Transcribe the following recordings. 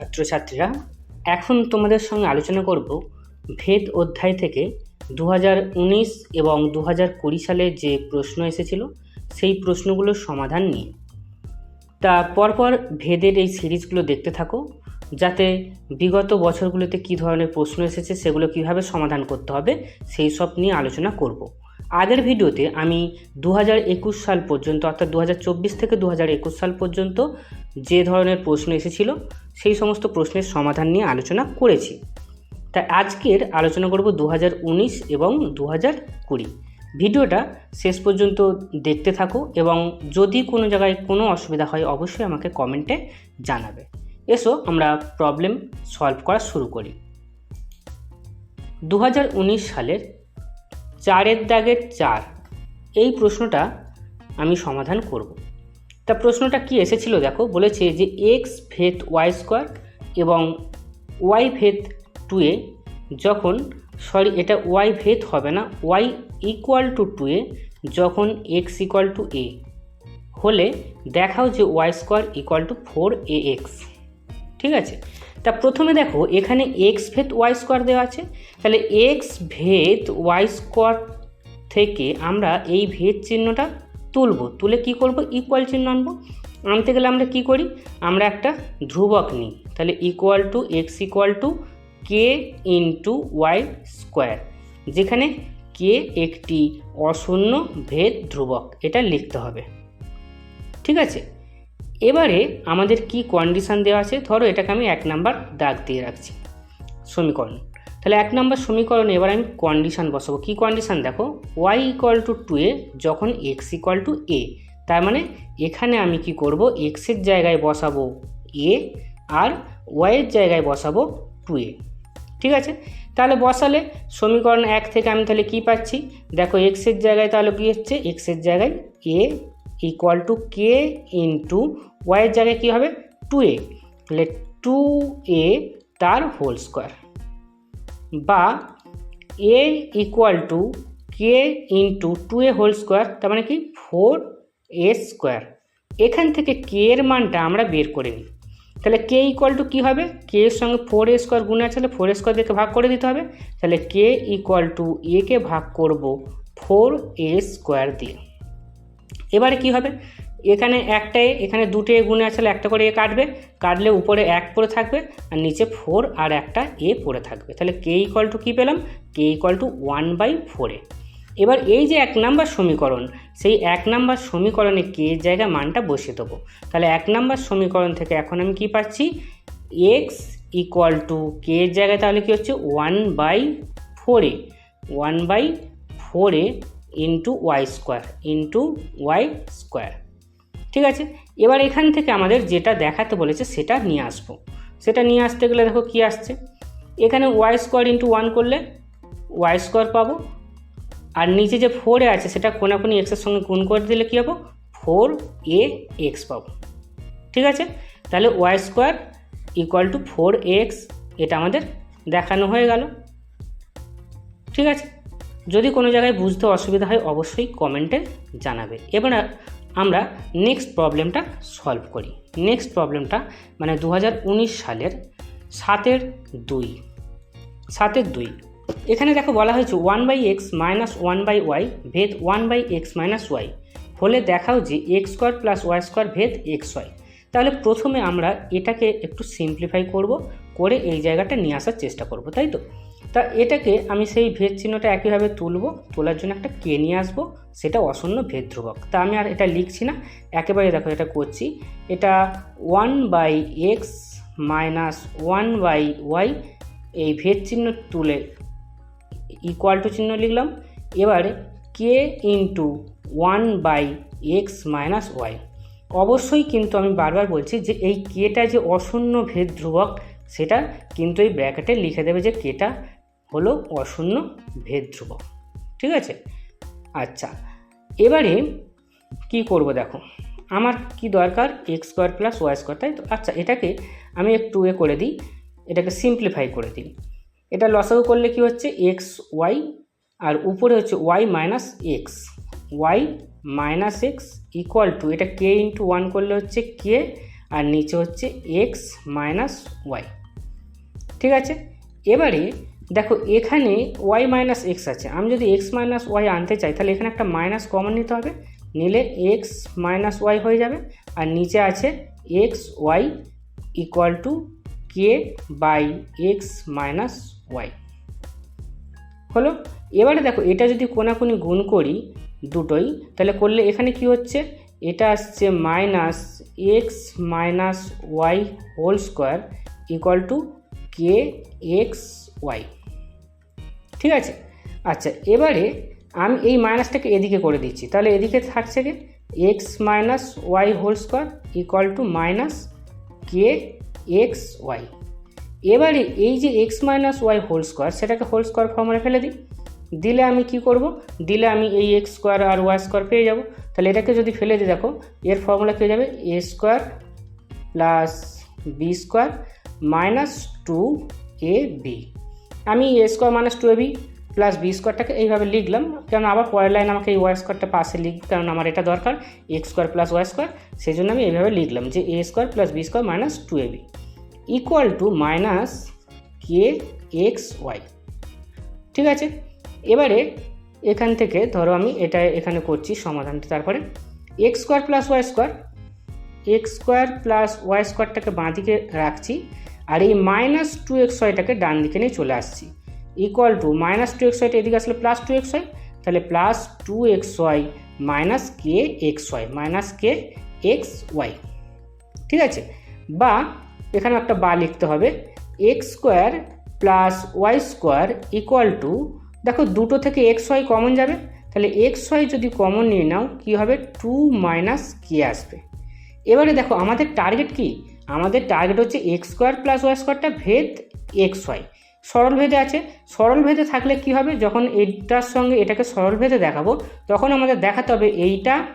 ছাত্রছাত্রীরা, এখন তোমাদের সঙ্গে আলোচনা করব ভেদ অধ্যায় থেকে দু এবং দু কুড়ি সালে যে প্রশ্ন এসেছিল, সেই প্রশ্নগুলোর সমাধান নিয়ে। তা পরপর ভেদের এই সিরিজগুলো দেখতে থাকো, যাতে বিগত বছরগুলোতে কী ধরনের প্রশ্ন এসেছে সেগুলো কীভাবে সমাধান করতে হবে, সেই সব নিয়ে আলোচনা করব। আগের ভিডিওতে আমি দু সাল পর্যন্ত, অর্থাৎ দু হাজার চব্বিশ থেকে দু সাল পর্যন্ত যে ধরনের প্রশ্ন এসেছিল, সেই সমস্ত প্রশ্নের সমাধান নিয়ে আলোচনা করেছি। তাই আজকের আলোচনা করব দু হাজার উনিশ এবং দু কুড়ি। ভিডিওটা শেষ পর্যন্ত দেখতে থাকো এবং যদি কোনো জায়গায় কোনো অসুবিধা হয়, অবশ্যই আমাকে কমেন্টে জানাবে। এসো, আমরা প্রবলেম সলভ করা শুরু করি। দু হাজার উনিশ সালের চারের দাগের চার। এই প্রশ্নটা আমি সমাধান করব। তা প্রশ্নটা কি এসেছিল দেখো? বলেছে যে এক্স ভেদ ওয়াই স্কোয়ার এবং ওয়াই ভেদ টু এ যখন, সরি, এটা ওয়াই ভেদ হবে না Y equal to two A যখন এক্স ইকুয়াল টু এ হলে দেখাও যে Y square equal to four A X ঠিক আছে? তা প্রথমে দেখো, এখানে এক্স ভেদ ওয়াই স্কোয়ার দেওয়া আছে। তাহলে এক্স ভেদ ওয়াই স্কোয়ার থেকে আমরা এই ভেদ চিহ্নটা তুলব। তুলে কি করব? ইকুয়াল চিহ্ন আনব। আনতে গেলে আমরা কি করি? আমরা একটা ধ্রুবক নিই। তাহলে equal to X equal to K into Y square যেখানে কে একটি অশূন্য ভেদ ধ্রুবক। এটা লিখতে হবে। ঠিক আছে? এবারে আমাদের কি কন্ডিশান দেওয়া আছে? ধরো এটাকে আমি এক নাম্বার দাগ দিয়ে রাখছি, সমীকরণ। তাহলে এক নম্বর সমীকরণে এবার আমি কন্ডিশান বসাবো। কী কন্ডিশান দেখো Y equal to two A যখন এক্স ইকুয়াল টু এ তার মানে এখানে আমি কি করব? এক্সের জায়গায় বসাবো এ আর ওয়াইয়ের জায়গায় বসাবো টু এ। ঠিক আছে? তাহলে বসালে সমীকরণ এক থেকে আমি তাহলে কি পাচ্ছি? দেখো এক্সের জায়গায় তাহলে কী হচ্ছে? এক্সের জায়গায় A equal to K into ওয়াইয়ের জায়গায় কী হবে? টু এ তাহলে টু এ তার হোল স্কোয়ার বা A equal to K into two A whole square তার মানে কি? ফোর এ স্কোয়ার এখান থেকে কে এর মানটা আমরা বের করে নিই। তাহলে কে ইকুয়াল টু কী হবে? কে এর সঙ্গে ফোর এ স্কোয়ার গুণে আছে, তাহলে ফোর এ স্কোয়ার দেখে ভাগ করে দিতে হবে? তাহলে কে ইকুয়াল টু একে ভাগ করব ফোর এ স্কোয়ার দিয়ে। এবারে কি হবে? এখানে একটাই এখানে দুটো এ গুণে আসলে একটা করে এ কাটবে, কাটলে উপরে এক পড়ে থাকবে, আর নিচে ফোর আর একটা এ পড়ে থাকবে। তাহলে কে ইকুয়াল টু কী পেলাম? K equal to one by ফোরে এবার এই যে এক নাম্বার সমীকরণ, সেই এক নাম্বার সমীকরণে কে জায়গায় মানটা বসিয়ে দেবো। তাহলে এক নাম্বার সমীকরণ থেকে এখন আমি কি পাচ্ছি? এক্স ইকুয়াল টু কে জায়গায় তাহলে কী হচ্ছে? ওয়ান বাই ফোরে ওয়ান বাই ফোরে into Y square into Y square ঠিক আছে? এবার এখান থেকে আমাদের যেটা দেখাতে বলেছে সেটা নিয়ে আসব। সেটা নিয়ে আসতে গেলে দেখো কি আসছে? এখানে ওয়াই স্কোয়ার ইন্টু ওয়ান করলে ওয়াই স্কোয়ার পাবো। আর নিচে যে ফোরে আছে সেটা কোনাকুনি এক্সের সঙ্গে গুণ করে দিলে কী হব? ফোর এ এক্স পাবো। ঠিক আছে? তাহলে Y square equal to four X এটা আমাদের দেখানো হয়ে গেল। ঠিক আছে? যদি কোনো জায়গায় বুঝতে অসুবিধা হয়, অবশ্যই কমেন্টে জানাবে। এবার আমরা নেক্সট প্রবলেমটা সলভ করি। নেক্সট প্রবলেমটা মানে দু হাজার উনিশ সালের সাতের দুই। সাতের দুই। এখানে দেখো বলা হয়েছে one by X minus one by Y ভেদ one by X minus Y হলে দেখাও যে X square plus Y square ভেদ এক্স ওয়াই তাহলে প্রথমে আমরা এটাকে একটু সিম্পলিফাই করব, করে এই জায়গাটা নিয়ে আসার চেষ্টা করব, তাই তো? তা এটাকে আমি সেই ভেদ চিহ্নটা একইভাবে তুলব, তোলার জন্য একটা কে নিয়ে আসব, সেটা অশূন্য ভেদ ধ্রুবক তা আমি আর এটা লিখছি না, একেবারে দেখো এটা করছি, এটা one by X minus one by Y এই ভেদ চিহ্ন তুলে ইকুয়াল টু চিহ্ন লিখলাম, এবারে K into one by X minus Y অবশ্যই কিন্তু আমি বারবার বলছি যে এই কেটা যে অশূন্য ভেদ ধ্রুবক সেটা কিন্তু এই ব্র্যাকেটে লিখে দেবে যে কেটা হলো অশূন্য ভেদ ধ্রুবক ঠিক আছে? আচ্ছা এবারে কি করব দেখো? আমার কি দরকার? X square plus Y square তাই তো? আচ্ছা এটাকে আমি একটু এ করে দিই, এটাকে সিম্পলিফাই করে দিই। এটা লসাগু করলে কি হচ্ছে? এক্স ওয়াই আর উপরে হচ্ছে Y minus X Y minus X equal to এটা কে ইন্টু ওয়ান করলে হচ্ছে কে আর নিচে হচ্ছে এক্স মাইনাস ওয়াই ঠিক আছে? এবারে দেখো, এখানে ওয়াই মাইনাস এক্স আছে। আমি যদি এক্স মাইনাস ওয়াই আনতে চাই, তাহলে এখানে একটা মাইনাস কমন নিতে হবে। নিলে এক্স মাইনাস ওয়াই হয়ে যাবে। আর নিচে আছে X Y equal to K by X minus Y হলো? এবারে দেখো, এটা যদি কোনাকুনি গুণ করি দুটোই, তাহলে করলে এখানে কি হচ্ছে? এটা আসছে minus X minus Y whole square equal to K X Y ঠিক আছে? আচ্ছা এবারে আমি এই মাইনাসটাকে এদিকে করে দিচ্ছি। তাহলে এদিকে থাকছে কি? X minus Y whole square equal to minus K X Y এবারে এই যে X minus Y whole square সেটাকে হোল স্কোয়ার ফর্মুলা ফেলে দিই। দিলে আমি কি করব? দিলে আমি এই এক্স স্কোয়ার আর ওয়াই স্কোয়ার পেয়ে যাব। তাহলে এটাকে যদি ফেলে দিই, দেখো, এর ফর্মুলা পেয়ে যাবে? A square plus B square minus two A B আমি A square minus two A B plus B স্কোয়ারটাকে এইভাবে লিখলাম কারণ আবার পরের লাইন আমাকে এই ওয়াই স্কোয়ারটা পাশে লিখ, কারণ আমার এটা দরকার X square plus Y square সেই জন্য আমি এইভাবে লিখলাম যে A square plus B square minus two A B equal to minus K X Y ঠিক আছে? এবারে এখান থেকে ধরো আমি এটা এখানে করছি সমাধানটা, তারপরে X square plus Y square X square plus Y স্কোয়ারটাকে বাঁ দিকে রাখছি আর এই মাইনাস টু এক্স ওয়াইটাকে ডান দিকে নিয়ে চলে আসছি। Equal to minus two x ওয়াইটা এদিকে আসলে প্লাস টু এক্স ওয়াই তাহলে plus two x y minus k x y minus k x y ঠিক আছে? বা এখানে একটা বা লিখতে হবে। X square plus y square equal to দেখো দুটো থেকে এক্স ওয়াই কমন যাবে। তাহলে এক্স ওয়াই যদি কমন নিয়ে নাও, কী হবে? টু মাইনাস কে আসবে। এবারে দেখো, আমাদের টার্গেট কি? আমাদের টার্গেট হচ্ছে এক্স স্কোয়ার প্লাস ওয়াই স্কোয়ারটা ভেদ এক্স ওয়াই সরল ভেদে আছে। সরল ভেদে থাকলে কি হবে? যখন এইটার সঙ্গে এটাকে সরল ভেদে দেখাবো, তখন আমাদের দেখাতে হবে এইটা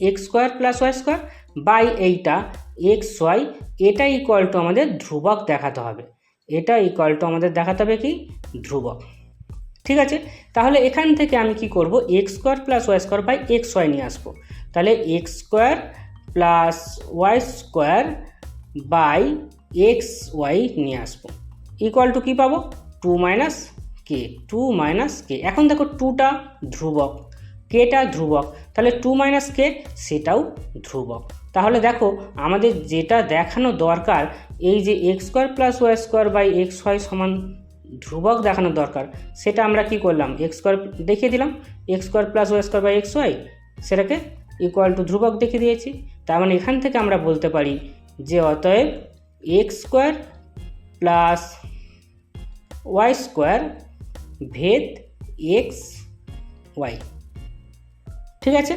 x square plus y square by এইটা এক্স ওয়াই এটা ইকুয়াল টু আমাদের ধ্রুবক দেখাতে হবে। এটা ইকুয়াল টু আমাদের দেখাতে হবে কি? ধ্রুবক। ঠিক আছে? তাহলে এখান থেকে আমি কি করব? X square plus y square by x y নিয়ে আসব। তাহলে x square plus y square by x y নিয়ে আসব। ইকুয়াল টু কী পাবো? Two minus k two minus k এখন দেখো টুটা ধ্রুবক কেটা ধ্রুবক। তাহলে টু মাইনাস কে সেটাও ধ্রুবক। তাহলে দেখো আমাদের যেটা দেখানো দরকার, এই যে x square plus y square by x y সমান ধ্রুবক দেখানো দরকার, সেটা আমরা কি করলাম? এক্স স্কোয়ার দেখিয়ে দিলাম x square plus y square by x y সেটাকে ইকুয়াল টু ধ্রুবক দেখিয়ে দিয়েছি। তার মানে এখান থেকে আমরা বলতে পারি যে অতএব x square plus y square ভেদ এক্স ওয়াই ঠিক আছে?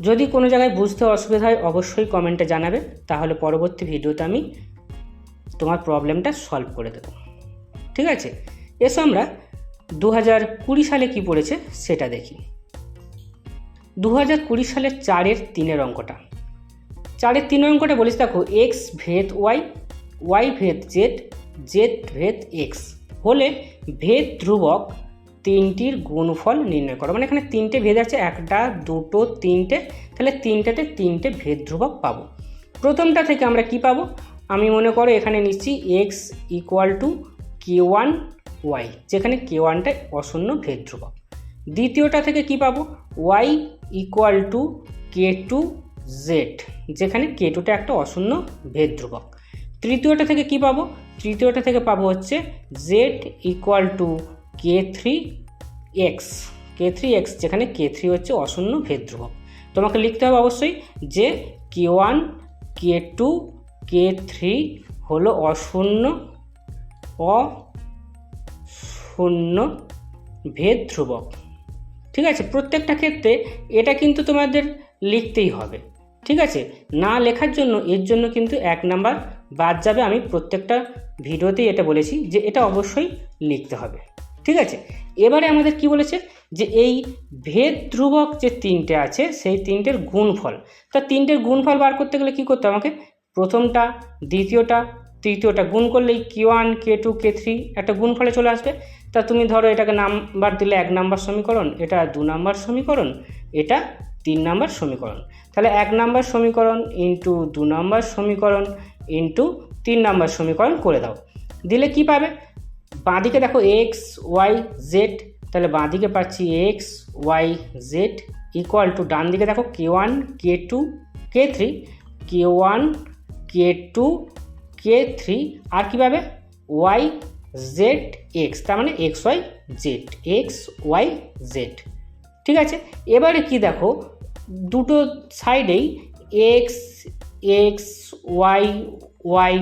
যদি কোনো জায়গায় বুঝতে অসুবিধা হয়, অবশ্যই কমেন্টে জানাবে। তাহলে পরবর্তী ভিডিওতে আমি তোমার প্রবলেমটা সলভ করে দেবো। ঠিক আছে? এসো আমরা দু হাজার কুড়ি সালে কী পড়েছে সেটা দেখি। দু হাজার কুড়ি সালের চারের তিনের অঙ্কটা। চারের তিন অঙ্কটা বলিস দেখো এক্স ভেদ ওয়াই ওয়াই ভেদ জেড জেড ভেদ এক্স হলে ভেদ ধ্রুবক তিনটির গুণফল নির্ণয় করো। মানে এখানে তিনটে ভেদ আছে, একটা, দুটো, তিনটে, তাহলে তিনটাতে তিনটে ভেদ ধ্রুবক পাবো। প্রথমটা থেকে আমরা কি পাবো? আমি মনে করো এখানে নিচ্ছি x equal to k one y যেখানে কে ওয়ানটা অশূন্য ভেদ ধ্রুবক। দ্বিতীয়টা থেকে কি পাবো? Y equal to k two z যেখানে কে টুটা একটা অশূন্য ভেদ ধ্রুবক তৃতীয়টা থেকে কি পাবো? তৃতীয়টা থেকে পাবো হচ্ছে z equal to k three x k three x যেখানে কে থ্রি হচ্ছে অশূন্য ভেদ ধ্রুবক তোমাকে লিখতে হবে অবশ্যই যে k one k two k three হলো অশূন্য অশূন্য ভেদ ধ্রুবক ঠিক আছে? প্রত্যেকটা ক্ষেত্রে এটা কিন্তু তোমাদের লিখতেই হবে। ঠিক আছে? না লেখার জন্য এর জন্য কিন্তু এক নাম্বার বাদ যাবে। আমি প্রত্যেকটা ভিডিওতেই এটা বলেছি যে এটা অবশ্যই লিখতে হবে। ঠিক আছে? এবারে আমাদের কি বলেছে? যে এই ভেদ ধ্রুবক যে তিনটে আছে, সেই তিনটের গুণফল। তা তিনটের গুণফল বার করতে গেলে কি করতে আমাকে? প্রথমটা, দ্বিতীয়টা, তৃতীয়টা গুণ করলেই k one, k two, k three একটা গুণফলে চলে আসবে। তা তুমি ধরো এটাকে নাম্বার দিলে এক নাম্বার সমীকরণ, এটা দু নাম্বার সমীকরণ, এটা তিন নাম্বার সমীকরণ। তাহলে এক নাম্বার সমীকরণ ইন্টু দু নাম্বার সমীকরণ ইন্টু তিন নাম্বার সমীকরণ করে দাও। দিলে কি পাবে? বাঁদিকে দেখো এক্স ওয়াই জেড তাহলে বাঁদিকে পাচ্ছি x y z equal to ডান দিকে দেখো k one k two k three k one k two k three আর কী পাবে? ওয়াই জেড এক্স তার মানে x y z x y z ঠিক আছে? এবারে কি দেখো? দুটো সাইডেই x x y y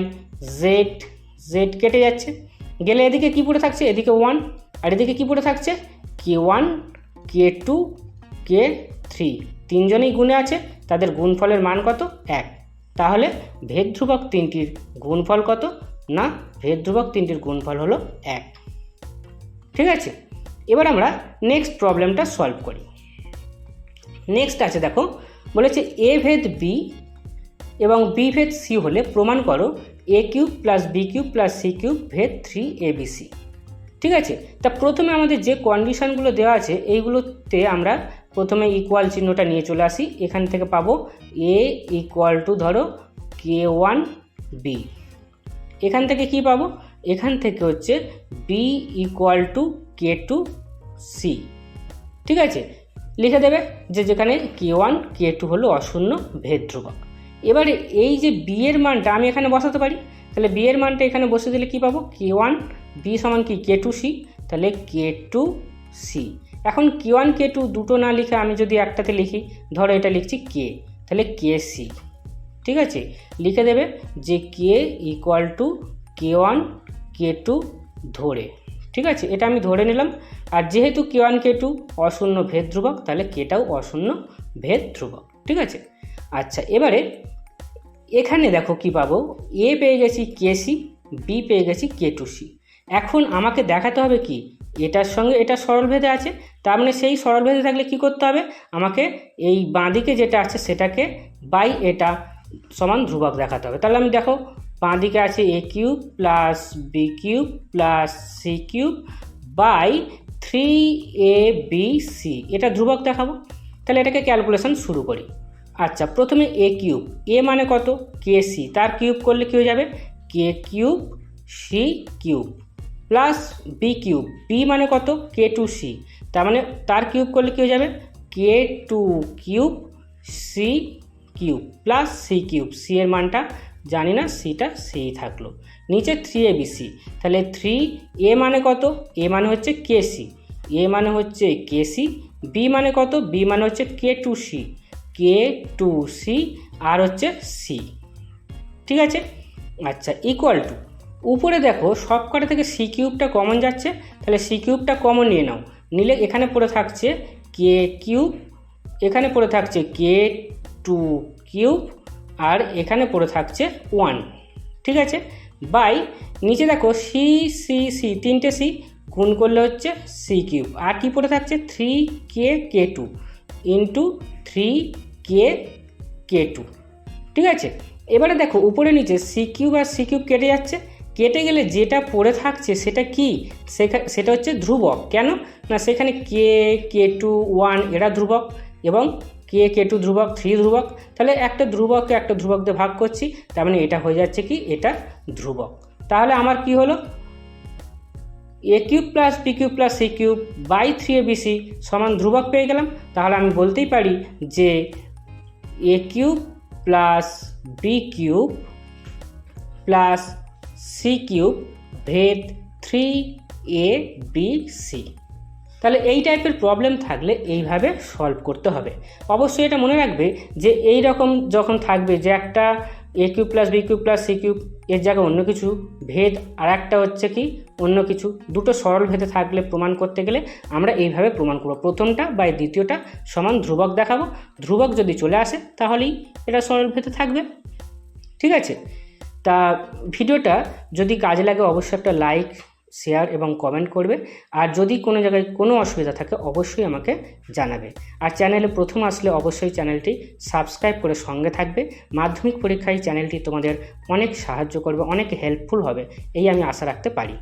z z কেটে যাচ্ছে। গেলে এদিকে কি পড়ে থাকছে? এদিকে ওয়ান আর এদিকে কি পড়ে থাকছে? K one k two k three তিনজনেই গুণে আছে, তাদের গুণফলের মান কত? এক। তাহলে ভেদ ধ্রুবক তিনটির গুণফল কত? না? ভেদ ধ্রুবক তিনটির গুণফল হলো এক। ঠিক আছে? এবার আমরা নেক্সট প্রবলেমটা সলভ করি। নেক্সট আছে দেখো, বলেছে এ ভেদ বি এবং বি ভেদ সি হলে প্রমাণ করো a cube plus b cube plus c cube ভেদ থ্রি এ বি সি ঠিক আছে? তা প্রথমে আমাদের যে কন্ডিশনগুলো দেওয়া আছে, এইগুলোতে আমরা প্রথমে ইকুয়াল চিহ্নটা নিয়ে চলে আসি। এখান থেকে পাবো এ ইকুয়াল টু ধরো কে ওয়ান বি এখান থেকে কি পাবো? এখান থেকে হচ্ছে b equal to k two c ঠিক আছে? লিখে দেবে যে যেখানে কে ওয়ান কে টু হলো অশূন্য ভেদ ধ্রুবক। এবারে এই যে বি এর মানটা আমি এখানে বসাতে পারি। তাহলে বি এর মানটা এখানে বসে দিলে কি পাবো? কে ওয়ান বি সমান কি কে টু সি তাহলে কে টু সি এখন কে ওয়ান কে টু দুটো না লিখে আমি যদি একটাতে লিখি, ধরো এটা লিখছি কে তাহলে কে সি ঠিক আছে? লিখে দেবে যে k equal to k one k two ধরে। ঠিক আছে? এটা আমি ধরে নিলাম। আর যেহেতু কে ওয়ান কে টু অশূন্য ভেদ ধ্রুবক, তাহলে কেটাও অশূন্য ভেদ ধ্রুবক। ঠিক আছে? আচ্ছা এবারে এখানে দেখো কি পাবো? এ পেয়ে গেছি কে সি বি পেয়ে গেছি কে টু সি এখন আমাকে দেখাতে হবে কি? এটার সঙ্গে এটা সরল ভেদে আছে, তার মানে সেই সরল ভেদে থাকলে কি করতে হবে? আমাকে এই বাঁদিকে যেটা আছে সেটাকে বাই এটা সমান ধ্রুবক দেখাতে হবে। তাহলে আমি দেখো বাঁদিকে আছে a cube plus b cube plus c cube by three a b c এটা ধ্রুবক দেখাবো। তাহলে এটাকে ক্যালকুলেশন শুরু করি। আচ্ছা প্রথমে এ কিউব। এ মানে কত? কে সি তার কিউব করলে কী হয়ে যাবে? K cube c cube plus b cube. B মানে কত? কে টু সি তার মানে তার কিউব করলে কী হয়ে যাবে? K two cube c cube plus c cube, c এর মানটা জানি না, সিটা সি থাকল। নিচে থ্রি এ বি সি তাহলে থ্রি এ মানে কত? এ মানে হচ্ছে কে সি এ মানে হচ্ছে কে সি বি মানে কত? বি মানে হচ্ছে k two c k two c আর হচ্ছে সি ঠিক আছে? আচ্ছা ইকুয়াল টু উপরে দেখো সব কটা থেকে সি কিউবটা কমন যাচ্ছে, তাহলে সি কিউবটা কমন নিয়ে নাও। নিলে এখানে পড়ে থাকছে কে কিউব, এখানে পড়ে থাকছে কে টু কিউব আর এখানে পড়ে থাকছে ওয়ান, ঠিক আছে? বাই, নিচে দেখো সি সি সি তিনটে সি গুণ করলে হচ্ছে সি কিউব। আর কি পড়ে থাকছে? Three k k two into three k k two, ঠিক আছে? এবারে দেখো, উপরে নিচে সি কিউব আর সি কিউব কেটে যাচ্ছে। কেটে গেলে যেটা পড়ে থাকছে সেটা কি? সেটা হচ্ছে ধ্রুবক। কেন? না, সেখানে কে কে টু, ওয়ান, এরা ধ্রুবক এবং কে কে টু ধ্রুবক, থ্রি ধ্রুবক, তাহলে একটা ধ্রুবককে একটা ধ্রুবক দিয়ে ভাগ করছি, তার মানে এটা হয়ে যাচ্ছে কি? এটা ধ্রুবক। তাহলে আমার কি হলো? A cube plus b cube plus c cube by three a b c সমান ধ্রুবক পেয়ে গেলাম। তাহলে আমি বলতেই পারি যে a cube plus b cube plus c cube ভেদ থ্রি এ বি সি। তাহলে এই টাইপের প্রবলেম থাকলে এইভাবে সলভ করতে হবে। অবশ্যই এটা মনে রাখবে যে এই রকম যখন থাকবে যে একটা a cube plus b cube plus c cube এর জায়গায় অন্য কিছু, ভেদ আর একটা হচ্ছে কি অন্য কিছু, দুটো সরল ভেদে থাকলে প্রমাণ করতে গেলে আমরা এইভাবে প্রমাণ করব। প্রথমটা বা দ্বিতীয়টা সমান ধ্রুবক দেখাবো। ধ্রুবক যদি চলে আসে তাহলেই এটা সরল ভেদে থাকবে। ঠিক আছে? তা ভিডিওটা যদি কাজে লাগে অবশ্যই একটা লাইক শেয়ার এবং কমেন্ট করবে। আর যদি কোনো জায়গায় কোনো অসুবিধা থাকে, অবশ্যই আমাকে জানাবে। আর চ্যানেলে প্রথম আসলে অবশ্যই চ্যানেলটি সাবস্ক্রাইব করে সঙ্গে থাকবে। মাধ্যমিক পরীক্ষায় চ্যানেলটি তোমাদের অনেক সাহায্য করবে, অনেক হেল্পফুল হবে। এই আমি আশা রাখতে পারি।